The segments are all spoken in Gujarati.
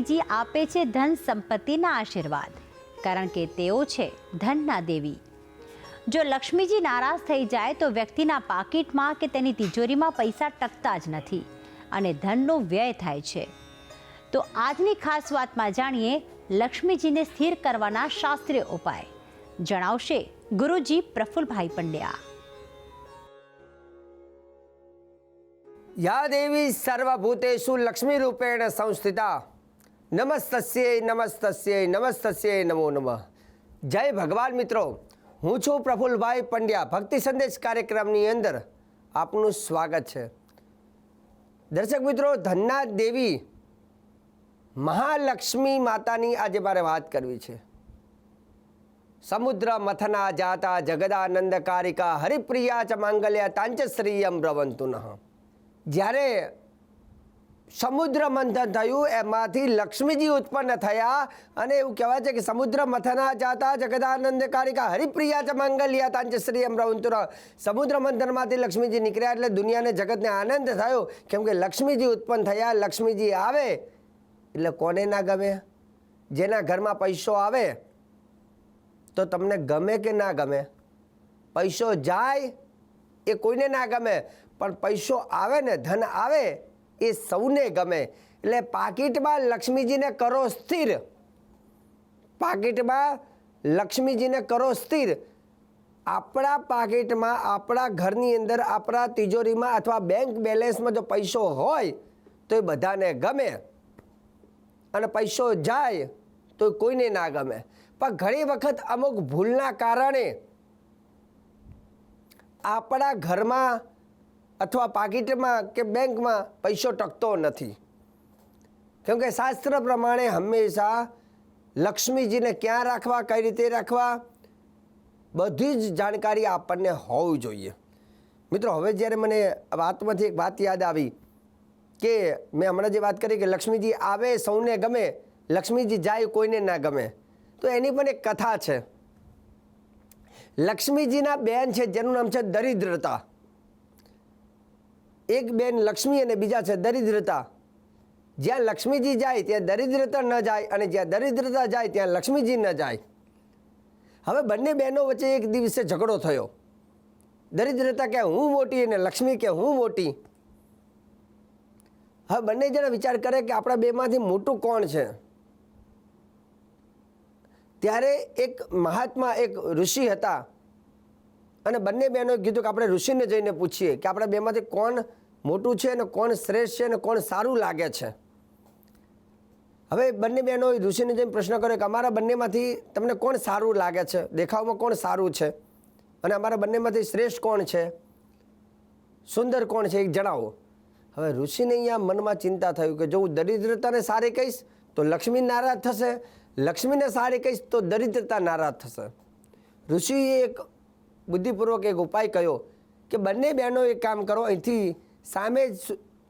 મહાલક્ષ્મીજી આપે છે ધન સંપત્તિના આશીર્વાદ, કારણ કે તેઓ છે ધનના દેવી. જો લક્ષ્મીજી નારાજ થઈ જાય તો વ્યક્તિના પાકીટમાં કે તેની તિજોરીમાં પૈસા ટકતા જ નથી અને ધનનો વ્યય થાય છે. તો આજની ખાસ વાતમાં જાણીએ લક્ષ્મીજીને સ્થિર કરવાના શાસ્ત્રીય ઉપાય. જણાવશે ગુરુજી પ્રફુલભાઈ પંડ્યા. યા દેવી સર્વભૂતેષુ લક્ષ્મીરૂપેણ સંસ્થિતા. નમસ્તસ્યે, નમસ્તસ્ય નમસ્તસ્ય નમો નમઃ. જય ભગવાન મિત્રો. હું છું પ્રફુલભાઈ પંડ્યા. ભક્તિ સંદેશ કાર્યક્રમની અંદર આપનું સ્વાગત છે. દર્શક મિત્રો ધનના દેવી મહાલક્ષ્મી માતાની આજે મારે વાત કરવી છે. સમુદ્ર મથના જાતા જગદાનંદકારિકા હરિપ્રિયા ચ માંગલ્યા તાંચ શ્રીયમ રવંતુ નઃ જ્યારે સમુદ્ર મંથન થયું એમાંથી લક્ષ્મીજી ઉત્પન્ન થયા અને એવું કહેવાય છે કે સમુદ્ર મથના જાતા જગદાનંદકારિકા હરિપ્રિયા ચ માંગલ્યા તાંચ શ્રીયમ અમરાવંતુર સમુદ્ર મંથનમાંથી લક્ષ્મીજી નીકળ્યા એટલે દુનિયાને જગતને આનંદ થયો. કેમ કે લક્ષ્મીજી ઉત્પન્ન થયા, લક્ષ્મીજી આવે. એટલે કોને ના ગમે? જેના ઘરમાં પૈસો આવે, તો તમને ગમે કે ના ગમે? પૈસો જાય એ કોઈને ના ગમે. પણ પૈસો આવે ને, ધન આવે એ સૌને ગમે. એટલે પાકીટમાં લક્ષ્મીજીને કરો સ્થિર. પાકીટમાં લક્ષ્મીજીને કરો સ્થિર. આપણા પાકીટમાં, આપણા ઘરની અંદર, આપણા તિજોરીમાં અથવા બેંક બેલેન્સમાં જો પૈસો હોય, તો એ બધાને ગમે. અને પૈસો જાય, તો કોઈને ના ગમે. પણ ઘણી વખત અમુક ભૂલના કારણે આપણા ઘરમાં અથવા પાકીટમાં કે બેંકમાં પૈસો ટકતો નથી. કેમ કે શાસ્ત્ર પ્રમાણે હંમેશા લક્ષ્મીજીને ક્યાં રાખવા, કઈ રીતે રાખવા? બધી જ જાણકારી આપણને હોવી જોઈએ. મિત્રો, હવે જ્યારે મને વાતમાંથી એક વાત યાદ આવી કે મેં હમણાં જે વાત કરી કે લક્ષ્મીજી આવે, સૌને ગમે, લક્ષ્મીજી જાય, કોઈને ના ગમે, તો એની પણ એક કથા છે. લક્ષ્મીજીના બેન છે, જેનું નામ છે દરિદ્રતા. એક બેન લક્ષ્મી અને બીજા છે દરિદ્રતા. જ્યાં લક્ષ્મીજી જાય, ત્યાં દરિદ્રતા ન જાય અને જ્યાં દરિદ્રતા જાય, ત્યાં લક્ષ્મીજી ન જાય. હવે બંને બહેનો વચ્ચે એક દિવસે ઝઘડો થયો. દરિદ્રતા કે હું મોટી અને લક્ષ્મી કે હું મોટી? હવે બંને જણા વિચાર કરે કે આપણા બેમાંથી મોટું કોણ છે? ત્યારે એક મહાત્મા, એક ઋષિ હતા. અને બંને બહેનોએ કીધું કે આપણે ઋષિને જઈને પૂછીએ કે આપણા બેમાંથી કોણ મોટું છે અને કોણ શ્રેષ્ઠ છે અને કોણ સારું લાગે છે. હવે બંને બહેનોએ ઋષિને જઈને પ્રશ્ન કર્યો કે અમારા બંનેમાંથી તમને કોણ સારું લાગે છે? દેખાવમાં કોણ સારું છે? અને અમારા બંનેમાંથી શ્રેષ્ઠ કોણ છે? સુંદર કોણ છે? એક જણાવો. હવે ઋષિને અહીંયા મનમાં ચિંતા થયું કે જો હું દરિદ્રતાને સારી કહીશ તો લક્ષ્મી નારાજ થશે. લક્ષ્મીને સારી કહીશ તો દરિદ્રતા નારાજ થશે. ઋષિએ એક બુદ્ધિપૂર્વક એક ઉપાય કહ્યો કે બંને બહેનો એક કામ કરો, અહીંથી સામે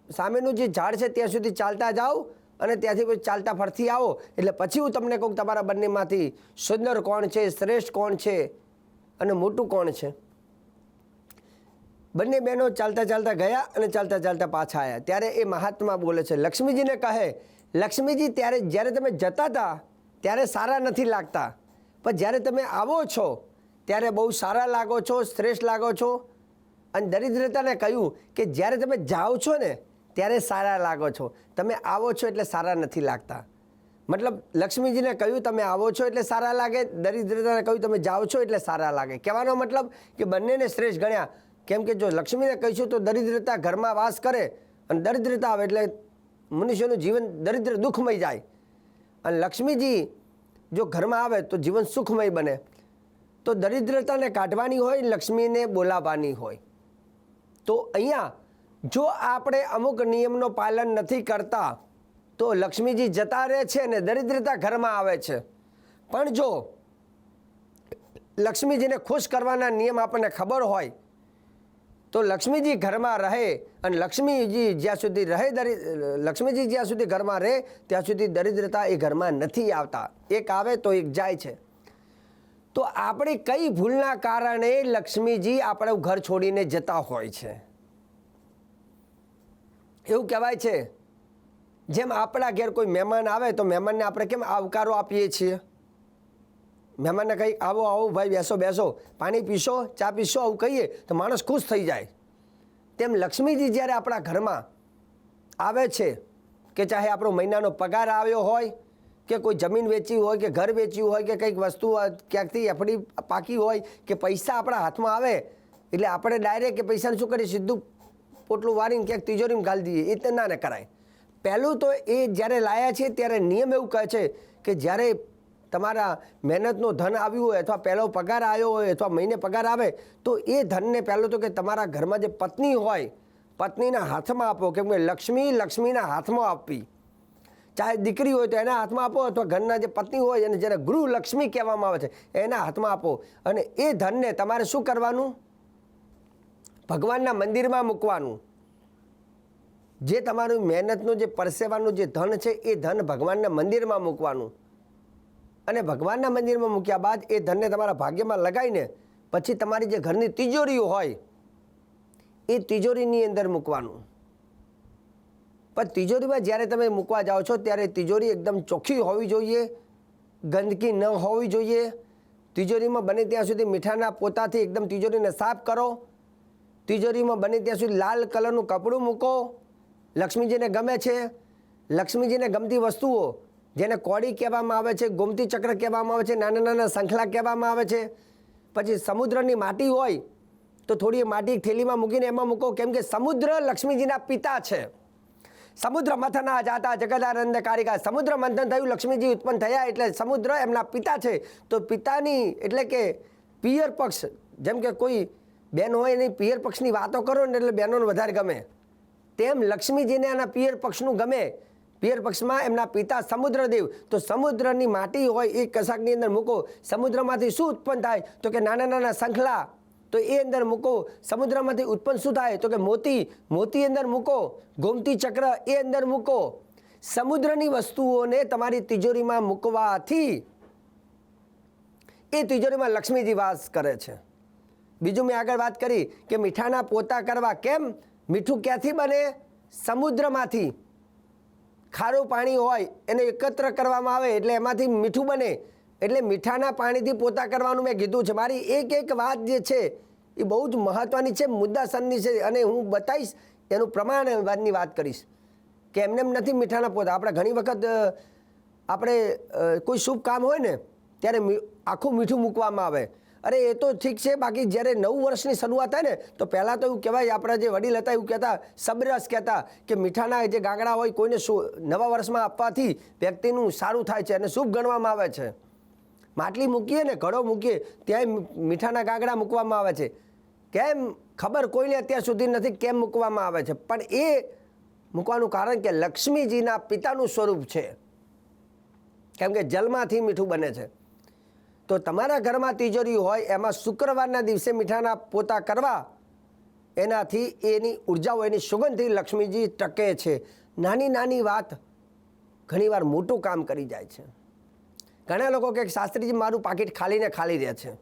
સામેનું જે ઝાડ છે ત્યાં સુધી ચાલતા જાઓ અને ત્યાંથી પછી ચાલતા ફરતી આવો. એટલે પછી હું તમને કહું તમારા બંનેમાંથી સુંદર કોણ છે, શ્રેષ્ઠ કોણ છે અને મોટું કોણ છે? બંને બહેનો ચાલતા ચાલતા ગયા અને ચાલતા ચાલતા પાછા આવ્યા ત્યારે એ મહાત્મા બોલે છે, લક્ષ્મીજીને કહે, લક્ષ્મીજી, ત્યારે જ્યારે તમે જતા હતા ત્યારે સારા નથી લાગતા. પણ જ્યારે તમે આવો છો ત્યારે બહુ સારા લાગો છો, શ્રેષ્ઠ લાગો છો. અને દરિદ્રતાને કહ્યું કે જ્યારે તમે જાઓ છો ને, ત્યારે સારા લાગો છો. તમે આવો છો એટલે સારા નથી લાગતા. મતલબ લક્ષ્મીજીને કહ્યું, તમે આવો છો એટલે સારા લાગે. દરિદ્રતાને કહ્યું, તમે જાઓ છો એટલે સારા લાગે. કહેવાનો મતલબ કે બંનેને શ્રેષ્ઠ ગણ્યા. કેમ કે જો લક્ષ્મીને કહીશું તો દરિદ્રતા ઘરમાં વાસ કરે અને દરિદ્રતા આવે એટલે મનુષ્યનું જીવન દરિદ્ર દુઃખમય જાય. અને લક્ષ્મીજી જો ઘરમાં આવે તો જીવન સુખમય બને. તો દરિદ્રતાને કાઢવાની હોય, લક્ષ્મીને બોલાવવાની હોય. તો અહીંયા જો આપણે અમુક નિયમનો પાલન નથી કરતા, તો લક્ષ્મીજી જતા રહે છે અને દરિદ્રતા ઘરમાં આવે છે. પણ જો લક્ષ્મીજીને ખુશ કરવાના નિયમ આપણને ખબર હોય, તો લક્ષ્મીજી ઘરમાં રહે અને લક્ષ્મીજી જ્યાં સુધી રહે દરિ, લક્ષ્મીજી જ્યાં સુધી ઘરમાં રહે, ત્યાં સુધી દરિદ્રતા એ ઘરમાં નથી આવતા. એક આવે તો એક જાય છે. તો આપણી કઈ ભૂલના કારણે લક્ષ્મીજી આપણે ઘર છોડીને જતા હોય છે? એવું કહેવાય છે? જેમ આપણા ઘેર કોઈ મહેમાન આવે તો મહેમાનને આપણે કેમ આવકારો આપીએ છીએ? મહેમાનને કંઈ આવો આવો, ભાઈ, બેસો બેસો, પાણી પીશો, ચા પીશો, આવું કહીએ તો માણસ ખુશ થઈ જાય. તેમ લક્ષ્મીજી જ્યારે આપણા ઘરમાં આવે છે કે ચાહે આપણો મહિનાનો પગાર આવ્યો હોય કે કોઈ જમીન વેચી હોય કે ઘર વેચ્યું હોય કે કંઈક વસ્તુ ક્યાંકથી એફડી પાકી હોય કે પૈસા આપણા હાથમાં આવે, એટલે આપણે ડાયરેક્ટ કે પૈસાને શું કરીએ? સીધું પોટલું વાળીને ક્યાંક તિજોરીમાં ગાળી દઈએ. એ તો ના ને કરાય. પહેલું તો એ જ્યારે લાયા છે ત્યારે નિયમ એવું કહે છે કે જ્યારે તમારા મહેનતનું ધન આવ્યું હોય અથવા પહેલો પગાર આવ્યો હોય અથવા મહિને પગાર આવે, તો એ ધનને પહેલું તો કે તમારા ઘરમાં જે પત્ની હોય, પત્નીના હાથમાં આપો. કેમ કે લક્ષ્મી લક્ષ્મીના હાથમાં આપવી. ચાહે દીકરી હોય તો એના હાથમાં આપો અથવા ઘરના જે પત્ની હોય અને જ્યારે ગૃહ લક્ષ્મી કહેવામાં આવે છે, એના હાથમાં આપો. અને એ ધનને તમારે શું કરવાનું? ભગવાનના મંદિરમાં મૂકવાનું. જે તમારું મહેનતનું જે પરસેવાનું જે ધન છે, એ ધન ભગવાનના મંદિરમાં મૂકવાનું. અને ભગવાનના મંદિરમાં મૂક્યા બાદ એ ધનને તમારા ભાગ્યમાં લગાવીને પછી તમારી જે ઘરની તિજોરીઓ હોય, એ તિજોરીની અંદર મૂકવાનું. પણ તિજોરીમાં જ્યારે તમે મૂકવા જાઓ છો, ત્યારે તિજોરી એકદમ ચોખ્ખી હોવી જોઈએ, ગંદકી ન હોવી જોઈએ. તિજોરીમાં બને ત્યાં સુધી મીઠાના પોતાથી એકદમ તિજોરીને સાફ કરો. તિજોરીમાં બને ત્યાં સુધી લાલ કલરનું કપડું મૂકો. લક્ષ્મીજીને ગમે છે. લક્ષ્મીજીને ગમતી વસ્તુઓ, જેને કોડી કહેવામાં આવે છે, ગોમતી ચક્ર કહેવામાં આવે છે, નાના નાના શંખલા કહેવામાં આવે છે. પછી સમુદ્રની માટી હોય, તો થોડી માટી થેલીમાં મૂકીને એમાં મૂકો, કેમ કે સમુદ્ર લક્ષ્મીજીના પિતા છે. સમુદ્ર મથના જાતા જગદાનંદ કારિકા. સમુદ્ર મંથન થયું, લક્ષ્મીજી ઉત્પન્ન થયા એટલે સમુદ્ર એમના પિતા છે. તો પિતાની એટલે કે પિયર પક્ષ, જેમ કે કોઈ બેન હોય એની પિયર પક્ષની વાતો કરો ને એટલે બહેનોને વધારે ગમે. તેમ લક્ષ્મીજીને એના પિયર પક્ષનું ગમે. પિયર પક્ષમાં એમના પિતા સમુદ્રદેવ. તો સમુદ્રની માટી હોય એ કશાકની અંદર મૂકો. સમુદ્રમાંથી શું ઉત્પન્ન થાય? તો કે નાના નાના શંખલા તો એ અંદર મૂકો, સમુદ્રમાંથી ઉત્પન્ન શું થાય? તો કે મોતી મોતી અંદર મૂકો, ગોમતી ચક્ર એ અંદર મૂકો. સમુદ્રની વસ્તુઓને તમારી તિજોરીમાં મૂકવાથી એ તિજોરીમાં લક્ષ્મીજી વાસ કરે છે. બીજું મેં આગળ વાત કરી કે મીઠાના પોતા કરવા કેમ? મીઠું ક્યાંથી બને? સમુદ્રમાંથી. ખારું પાણી હોય એને એકત્ર કરવામાં આવે એટલે એમાંથી મીઠું બને. એટલે મીઠાના પાણીથી પોતા કરવાનું મેં કીધું છે. મારી એક એક વાત જે છે, એ બહુ જ મહત્ત્વની છે મુદ્દાસરની છે અને હું બતાવીશ, એનું પ્રમાણવાદની વાત કરીશ. કે એમને એમ નથી મીઠાના પોતા. આપણે ઘણી વખત આપણે કોઈ શુભ કામ હોય ને, ત્યારે આખું મીઠું મૂકવામાં આવે. અરે, એ તો ઠીક છે, બાકી જ્યારે નવું વર્ષની શરૂઆત થાય ને, તો પહેલાં તો એવું કહેવાય, આપણા જે વડીલ હતા, એવું કહેતા, સબરસ કહેતા કે મીઠાના જે ગાંગડા હોય, કોઈને નવા વર્ષમાં આપવાથી વ્યક્તિનું સારું થાય છે અને શુભ ગણવામાં આવે છે. માટલી મૂકીએ ને ઘડો મૂકીએ ત્યાં મીઠાના ગાગડા મૂકવામાં આવે છે. કેમ? ખબર કોઈને અત્યાર સુધી નથી કેમ મૂકવામાં આવે છે. પણ એ મૂકવાનું કારણ કે લક્ષ્મીજીના પિતાનું સ્વરૂપ છે. કેમ કે જલમાંથી મીઠું બને છે. તો તમારા ઘરમાં તિજોરી હોય, એમાં શુક્રવારના દિવસે મીઠાના પોતા કરવા, એનાથી એની ઉર્જાઓ, એની સુગંધથી લક્ષ્મીજી ટકે છે. નાની નાની વાત ઘણીવાર મોટું કામ કરી જાય છે. ઘણા લોકો કે શાસ્ત્રીજી, મારું પાકીટ ખાલી ને ખાલી રહે છે.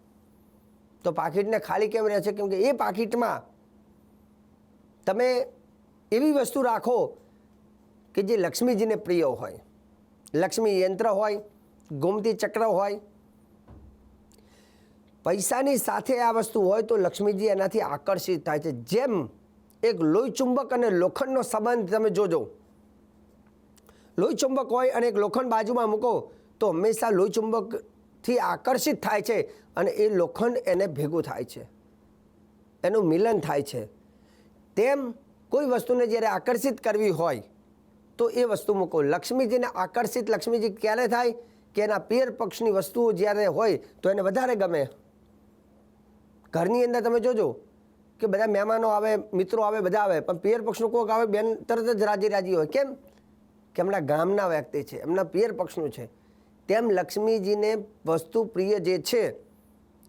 તો પાકીટને ખાલી કેમ રહે છે? કેમ કે એ પાકીટમાં તમે એવી વસ્તુ રાખો કે જે લક્ષ્મીજીને પ્રિય હોય. લક્ષ્મી યંત્ર હોય, ગોમતી ચક્ર હોય, પૈસાની સાથે આ વસ્તુ હોય તો લક્ષ્મીજી એનાથી આકર્ષિત થાય છે. જેમ એક લોહી ચુંબક અને લોખંડનો સંબંધ તમે જોજો. લોહી ચુંબક હોય અને એક લોખંડ બાજુમાં મૂકો તો હંમેશા લોહી ચુંબકથી આકર્ષિત થાય છે અને એ લોખંડ એને ભેગું થાય છે. એનું મિલન થાય છે. તેમ કોઈ વસ્તુને જ્યારે આકર્ષિત કરવી હોય, તો એ વસ્તુ મૂકો. લક્ષ્મીજીને આકર્ષિત, લક્ષ્મીજી ક્યારે થાય? કે એના પિયર પક્ષની વસ્તુઓ જ્યારે હોય, તો એને વધારે ગમે. ઘરની અંદર તમે જોજો કે બધા મહેમાનો આવે, મિત્રો આવે, બધા આવે, પણ પિયર પક્ષનું કોઈક આવે, બેન તરત જ રાજી રાજી હોય. કેમ? કે એમના ગામના વ્યક્તિ છે, એમના પિયર પક્ષનું છે. તેમ લક્ષ્મીજીને વસ્તુ પ્રિય જે છે,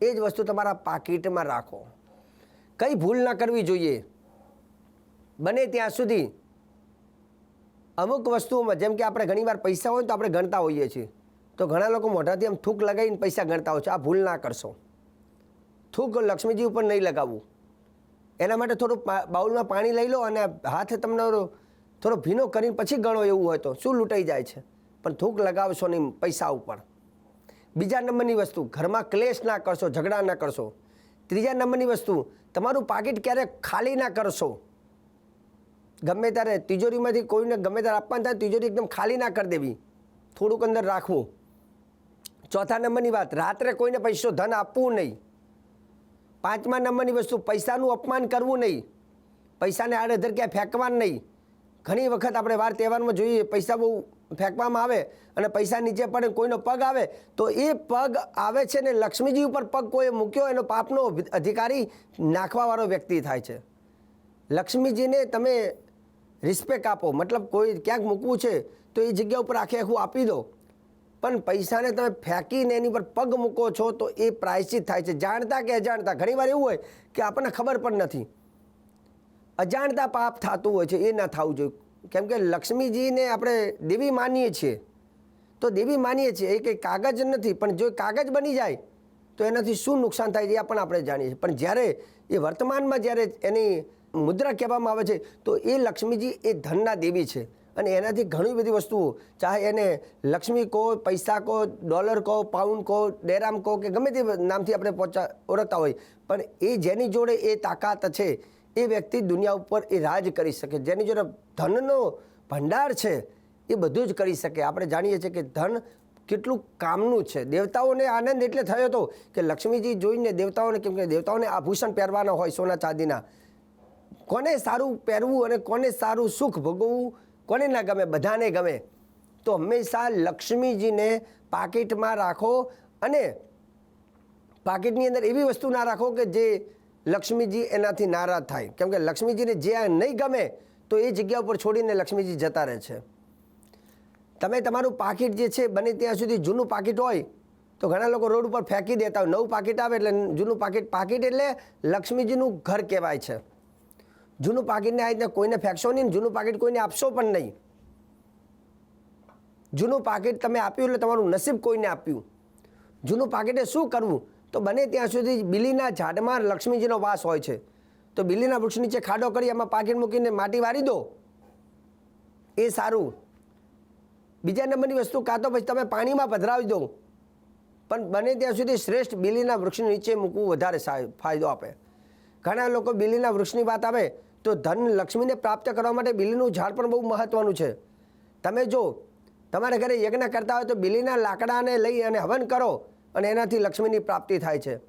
એ જ વસ્તુ તમારા પાકીટમાં રાખો. કંઈ ભૂલ ના કરવી જોઈએ. બને ત્યાં સુધી અમુક વસ્તુઓમાં, જેમ કે આપણે ઘણીવાર પૈસા હોય તો આપણે ગણતા હોઈએ છીએ. તો ઘણા લોકો મોઢાથી આમ થૂક લગાવીને પૈસા ગણતા હોય છે. આ ભૂલ ના કરશો. થૂક લક્ષ્મીજી ઉપર નહીં લગાવવું. એના માટે થોડું બાઉલમાં પાણી લઈ લો અને હાથ તમને થોડો ભીનો કરીને પછી ગણો એવું હોય તો. શું લૂંટાઈ જાય છે? પણ થૂક લગાવશો નહીં પૈસા ઉપર. બીજા નંબરની વસ્તુ, ઘરમાં ક્લેશ ના કરશો, ઝઘડા ના કરશો. ત્રીજા નંબરની વસ્તુ, તમારું પાકીટ ક્યારેક ખાલી ના કરશો. ગમે ત્યારે તિજોરીમાંથી કોઈને ગમે ત્યારે આપવાનું થાય, તિજોરી એકદમ ખાલી ના કરી દેવી. થોડુંક અંદર રાખવું. ચોથા નંબરની વાત, રાત્રે કોઈને પૈસો ધન આપવું નહીં. પાંચમા નંબરની વસ્તુ, પૈસાનું અપમાન કરવું નહીં. પૈસાને આડેધર ક્યાંય ફેંકવાનું નહીં. ઘણી વખત આપણે વાર તહેવારમાં જોઈએ, પૈસા બહુ ફેંકવામાં આવે અને પૈસા નીચે પડે કોઈનો પગ આવે, તો એ પગ આવે છે ને લક્ષ્મીજી ઉપર પગ કોઈ મૂક્યો, એનો પાપનો અધિકારી નાખવાવાળો વ્યક્તિ થાય છે. લક્ષ્મીજીને તમે રિસ્પેક્ટ આપો, મતલબ કોઈ ક્યાંક મૂકવું છે, તો એ જગ્યા ઉપર આખે આખું આપી દો. પણ પૈસાને તમે ફેંકીને એની પર પગ મૂકો છો, તો એ પ્રાયશ્ચિત થાય છે. જાણતા કે અજાણતા? ઘણીવાર એવું હોય કે આપણને ખબર પણ નથી. અજાણતા પાપ થતું હોય છે, એ ના થવું જોઈએ. કેમ કે લક્ષ્મીજીને આપણે દેવી માનીએ છીએ. તો દેવી માનીએ છીએ, એ કંઈ કાગજ નથી, પણ જો કાગજ બની જાય, તો એનાથી શું નુકસાન થાય છે એ પણ આપણે જાણીએ છીએ. પણ જ્યારે એ વર્તમાનમાં જ્યારે એની મુદ્રા કહેવામાં આવે છે, તો એ લક્ષ્મીજી એ ધનના દેવી છે. અને એનાથી ઘણી બધી વસ્તુઓ, ચાહે એને લક્ષ્મી કહો, પૈસા કહો, ડોલર કહો, પાઉન્ડ કહો ડેરામ કહો, કે ગમે તે નામથી આપણે પહોંચા ઓળખતા હોય, પણ એ જેની જોડે એ તાકાત છે એ વ્યક્તિ દુનિયા ઉપર એ રાજ કરી શકે. જેની જોડે ધનનો ભંડાર છે, એ બધું જ કરી શકે. આપણે જાણીએ છીએ કે ધન કેટલું કામનું છે. દેવતાઓને આનંદ એટલે થયો હતો કે લક્ષ્મીજી જોઈને દેવતાઓને કેમ કે દેવતાઓને આભૂષણ પહેરવાના હોય સોના ચાંદીના. કોને સારું પહેરવું અને કોને સારું સુખ ભોગવવું, કોને ના ગમે, બધાને ગમે. તો હંમેશા લક્ષ્મીજીને પાકીટમાં રાખો અને પાકીટની અંદર એવી વસ્તુ ના રાખો કે જે લક્ષ્મીજી એનાથી નારાજ થાય. કેમ કે લક્ષ્મીજીને જે નહીં ગમે, તો એ જગ્યા ઉપર છોડીને લક્ષ્મીજી જતા રહે છે. તમે તમારું પાકીટ જે છે, બને ત્યાં સુધી જૂનું પાકીટ હોય, તો ઘણા લોકો રોડ ઉપર ફેંકી દેતા હોય. નવું પાકીટ આવે એટલે જૂનું પાકીટ પાકીટ એટલે લક્ષ્મીજીનું ઘર કહેવાય છે. જૂનું પાકીટને આ રીતે કોઈને ફેંકશો નહીં જૂનું પાકીટ કોઈને આપશો પણ નહીં. જૂનું પાકીટ તમે આપ્યું એટલે તમારું નસીબ કોઈને આપ્યું? જૂનું પાકીટે શું કરવું? તો બને ત્યાં સુધી બિલીના ઝાડમાં લક્ષ્મીજીનો વાસ હોય છે. તો બિલીના વૃક્ષ નીચે ખાડો કરી એમાં પાકીટ મૂકીને માટી વારી દો. એ સારું. બીજા નંબરની વસ્તુ કાં તો પછી તમે પાણીમાં પધરાવી દો. પણ બને ત્યાં સુધી શ્રેષ્ઠ બિલીના વૃક્ષ નીચે મૂકવું વધારે ફાયદો આપે. ઘણા લોકો બિલીના વૃક્ષની વાત આવે તો ધન લક્ષ્મીને પ્રાપ્ત કરવા માટે બિલીનું ઝાડ પણ બહુ મહત્વનું છે. તમે જો, તમારા ઘરે યજ્ઞ કરતા હોય તો બિલીના લાકડાને લઈ અને હવન કરો. અને એનાથી લક્ષ્મીની પ્રાપ્તિ થાય છે.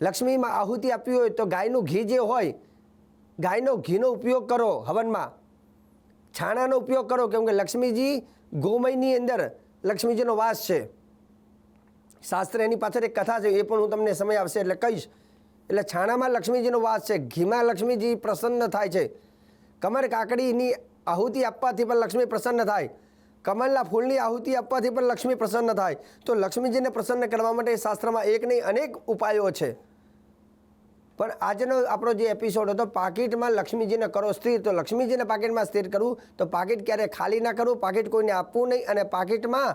લક્ષ્મીમાં આહુતિ આપવી હોય તો ગાયનું ઘી જે હોય, ગાયનો ઘીનો ઉપયોગ કરો હવનમાં. છાણાનો ઉપયોગ કરો, કેમ કે લક્ષ્મીજી ગોમયની અંદર લક્ષ્મીજીનો વાસ છે. શાસ્ત્ર એની પાછળ એક કથા છે, એ પણ હું તમને સમય આવશે એટલે કહીશ. એટલે છાણામાં લક્ષ્મીજીનો વાસ છે, ઘીમાં લક્ષ્મીજી પ્રસન્ન થાય છે. કમર કાકડીની આહુતિ આપવાથી પણ લક્ષ્મી પ્રસન્ન થાય. કમલના ફૂલની આહુતિ આપવાથી પણ લક્ષ્મી પ્રસન્ન થાય. તો લક્ષ્મીજીને પ્રસન્ન કરવા માટે શાસ્ત્રમાં એક નહીં, અનેક ઉપાયો છે. પણ આજનો આપણો જે એપિસોડ હતો, પાકીટમાં લક્ષ્મીજીને કરો સ્થિર. તો લક્ષ્મીજીને પાકીટમાં સ્થિર કરવું, તો પાકીટ ક્યારે ખાલી ના કરવું, પાકીટ કોઈને આપવું નહીં અને પાકીટમાં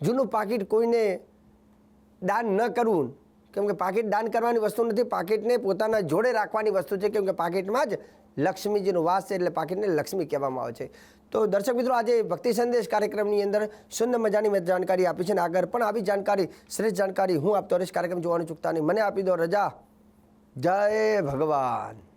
જૂનું પાકીટ કોઈને દાન ન કરવું. કેમ કે પાકીટ દાન કરવાની વસ્તુ નથી, પાકીટને પોતાના જોડે રાખવાની વસ્તુ છે. કેમ કે પાકીટમાં જ લક્ષ્મીજીનો વાસ છે એટલે પાકીટને લક્ષ્મી કહેવામાં આવે છે. તો દર્શક મિત્રો, આજે ભક્તિ સંદેશ કાર્યક્રમની અંદર સુંદર મજાની મેં જાણકારી આપી છે અને આગળ પણ આવી જાણકારી, શ્રેષ્ઠ જાણકારી હું આપતો રહીશ. કાર્યક્રમ જોવાનું ચૂકતા નહીં. મને આપી દો રજા. જય ભગવાન.